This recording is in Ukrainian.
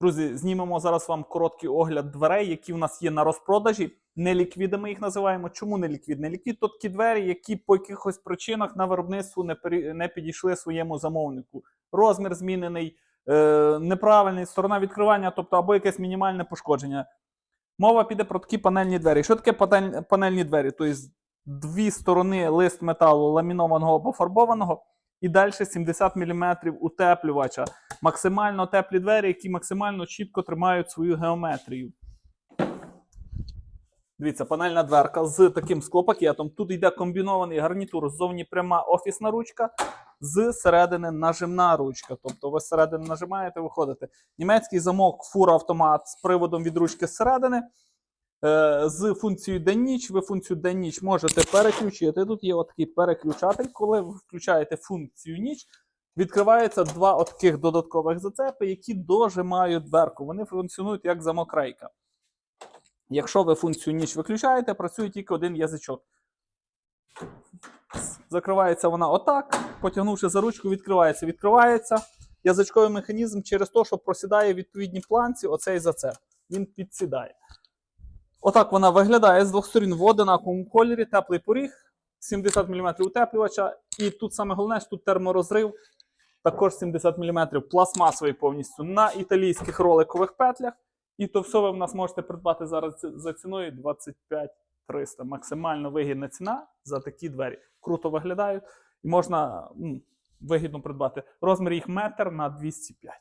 Друзі, знімемо зараз вам короткий огляд дверей, які в нас є на розпродажі. Неліквіди ми їх називаємо. Чому неліквід? Неліквід то такі двері, які по якихось причинах на виробництву не, не підійшли своєму замовнику. Розмір змінений, е, неправильний, сторона відкривання, тобто або якесь мінімальне пошкодження. Мова піде про такі панельні двері. Що таке панель- панельні двері? Тобто дві сторони лист металу ламінованого або фарбованого, і далі 70 мм утеплювача. Максимально теплі двері, які максимально чітко тримають свою геометрію. Дивіться, панельна дверка з таким склопакетом. Тут йде комбінований гарнітур. Ззовні пряма офісна ручка, з середини нажимна ручка. Тобто ви зсередини нажимаєте, виходите. Німецький замок фура-автомат з приводом від ручки зсередини. Е, З функцією день-ніч ви функцію день-ніч можете переключити. Тут є отакий переключатель. Коли ви включаєте функцію ніч, відкривається два от таких додаткових зацепи, які дожимають дверку. Вони функціонують як замокрейка. Якщо ви функцію ніч виключаєте, працює тільки один язичок. Закривається вона отак, потягнувши за ручку, відкривається. Відкривається язичковий механізм через те, що просідає в відповідній планці оцей зацеп. Він підсідає. Отак вона виглядає з двох сторін в одинаковому кольорі, теплий поріг, 70 мм утеплювача. І тут саме головне, що тут терморозрив, також 70 мм пластмасовий повністю на італійських роликових петлях. І то все ви в нас можете придбати зараз за ціною 25 300. Максимально вигідна ціна за такі двері. Круто виглядають і можна м, вигідно придбати. Розмір їх метр на 205.